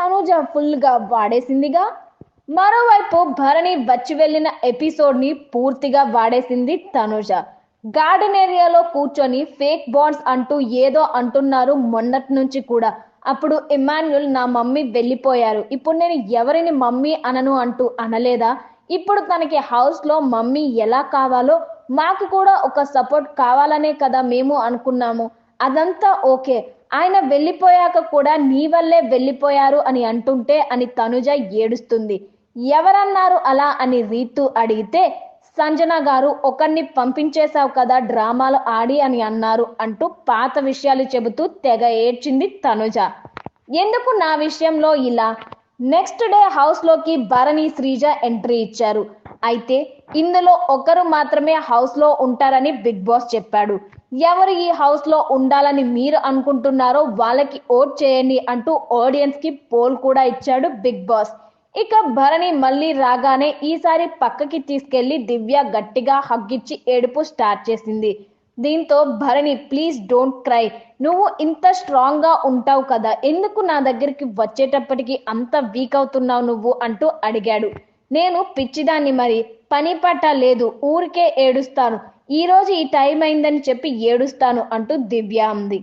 తనుజ ఫుల్గా వాడేసిందిగా మరోవైపు భరణి వచ్చి వెళ్ళిన ఎపిసోడ్ని పూర్తిగా వాడేసింది తనుజ. గార్డెన్ ఏరియాలో కూర్చొని ఫేక్ బాండ్స్ అంటూ ఏదో అంటున్నారు మొన్నటి నుంచి కూడా. అప్పుడు ఇమాన్యుల్ నా మమ్మీ వెళ్ళిపోయారు. ఇప్పుడు నేను ఎవరిని మమ్మీ అనను అంటూ అనలేదా? ఇప్పుడు తనకి హౌస్లో మమ్మీ ఎలా కావాలో మాకు కూడా ఒక సపోర్ట్ కావాలనే కదా మేము అనుకున్నాము. అదంతా ఓకే. ఆయన వెళ్ళిపోయాక కూడా నీ వల్లే వెళ్ళిపోయారు అని అంటుంటే అని తనుజ ఏడుస్తుంది. ఎవరన్నారు అలా అని రీతు అడిగితే సంజన గారు ఒకరిని పంపించేశావు కదా డ్రామాలు ఆడి అని అన్నారు అంటూ పాత విషయాలు చెబుతూ తెగ ఏడ్చింది తనుజ. ఎందుకు నా విషయంలో ఇలా? నెక్స్ట్ డే హౌస్లోకి భరణి శ్రీజ ఎంట్రీ ఇచ్చారు. అయితే ఇందులో ఒకరు మాత్రమే హౌస్లో ఉంటారని బిగ్ బాస్ చెప్పాడు. ఎవరు ఈ హౌస్లో ఉండాలని మీరు అనుకుంటున్నారో వాళ్ళకి ఓట్ చేయండి అంటూ ఆడియన్స్కి పోల్ కూడా ఇచ్చాడు బిగ్ బాస్ ఇక భరణి మళ్ళీ రాగానే ఈసారి పక్కకి తీసుకెళ్ళి దివ్య గట్టిగా హగ్గిచ్చి ఏడుపు స్టార్ట్ చేసింది. దీంతో భరణి ప్లీజ్ డోంట్ క్రై నువ్వు ఇంత స్ట్రాంగ్గా ఉంటావు కదా. ఎందుకు నా దగ్గరికి వచ్చేటప్పటికి అంత వీక్ అవుతున్నావు నువ్వు? అంటూ అడిగాడు. నేను పిచ్చిదాన్ని మరి. పని పట్ట లేదు ఊరికే ఏడుస్తాను. ఈ రోజు ఈ టైం అయిందని చెప్పి ఏడుస్తాను అంటూ దివ్య అంది.